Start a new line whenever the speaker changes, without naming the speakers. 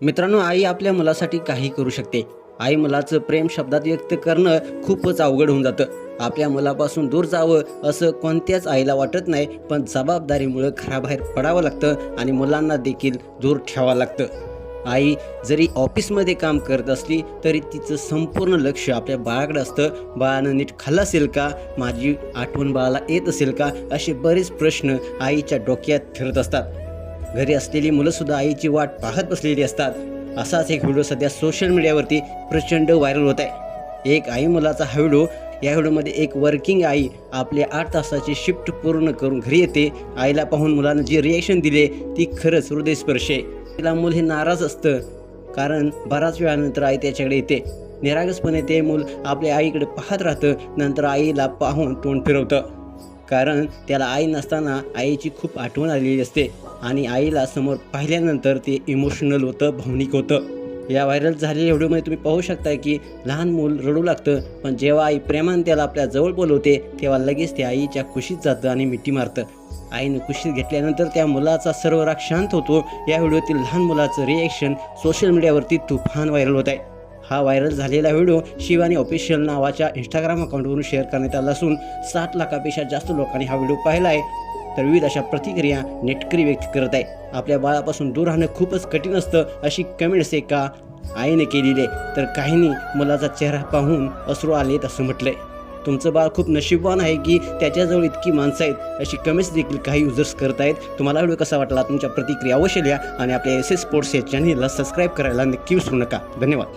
मित्रांनो आई आपल्या मुलासाठी काही करू शकते. आई मुलाचं प्रेम शब्दात व्यक्त करणं खूपच अवघड होऊन जातं. आपल्या मुलापासून दूर जावं असं कोणत्याच आईला वाटत नाही पण जबाबदारीमुळं घराबाहेर पडावं लागतं आणि मुलांना देखील दूर ठेवावं लागतं. आई जरी ऑफिसमध्ये काम करत असली तरी तिचं संपूर्ण लक्ष आपल्या बाळाकडे असतं. बाळानं नीट खाल्लं असेल का? माझी आठवण बाळाला येत असेल का? असे बरेच प्रश्न आईच्या डोक्यात फिरत असतात. घरी असलेली मुलंसुद्धा आईची वाट पाहत बसलेली असतात. असाच एक व्हिडिओ सध्या सोशल मीडियावरती प्रचंड व्हायरल होत आहे. एक आई मुलाचा हा व्हिडिओ या व्हिडिओमध्ये एक वर्किंग आई आपले आठ तासाची शिफ्ट पूर्ण करून घरी येते. आईला पाहून मुलानं जे रिॲक्शन दिले ती खरंच हृदयस्पर्श आहे. तिला मूल हे नाराज असतं कारण बराच वेळानंतर आई त्याच्याकडे येते. निरागसपणे ते मूल आपल्या आईकडे पाहत राहतं नंतर आईला पाहून तोंड फिरवतं. कारण त्याला आई नसताना आईची खूप आठवण आलेली असते. आणि आईला समोर पाहिल्यानंतर ते इमोशनल होतं भावनिक होतं. या व्हायरल झालेल्या व्हिडिओमध्ये तुम्ही पाहू शकता की लहान मूल रडू लागतं पण जेव्हा आई प्रेमाने त्याला आपल्या जवळ बोलवते तेव्हा लगेच ते आईच्या कुशीत जातं आणि मिठी मारतं. आईनं कुशीत घेतल्यानंतर त्या मुलाचा सर्व राग शांत होतो. या व्हिडिओतील लहान मुलाचं रिॲक्शन सोशल मीडियावरती तुफान व्हायरल होत आहे. हा व्हायरल झालेला व्हिडिओ शिवानी ऑफिशियल नावाच्या इंस्टाग्राम अकाउंटवरून शेअर करण्यात आला असून सात लाखापेक्षा जास्त लोकांनी हा व्हिडिओ पाहिला आहे. तर विविध अशा प्रतिक्रिया नेटकरी व्यक्त करत आहे. आपल्या बाळापासून दूर राहणं खूपच कठीण असतं अशी कमेंट्स एका आईने केलेली आहे. तर काहींनी मुलाचा चेहरा पाहून अश्रू आलेत असं म्हटलंय. तुमचं बाळ खूप नशीबवान आहे की त्याच्याजवळ इतकी माणसं आहेत अशी कमेंट्स देखील काही युजर्स करत आहेत. तुम्हाला व्हिडिओ कसा वाटला? तुमच्या प्रतिक्रिया अवश्य लिहा आणि आपल्या एस एस स्पोर्ट्स या चॅनलला सबस्क्राईब करायला नक्की विसरू नका. धन्यवाद.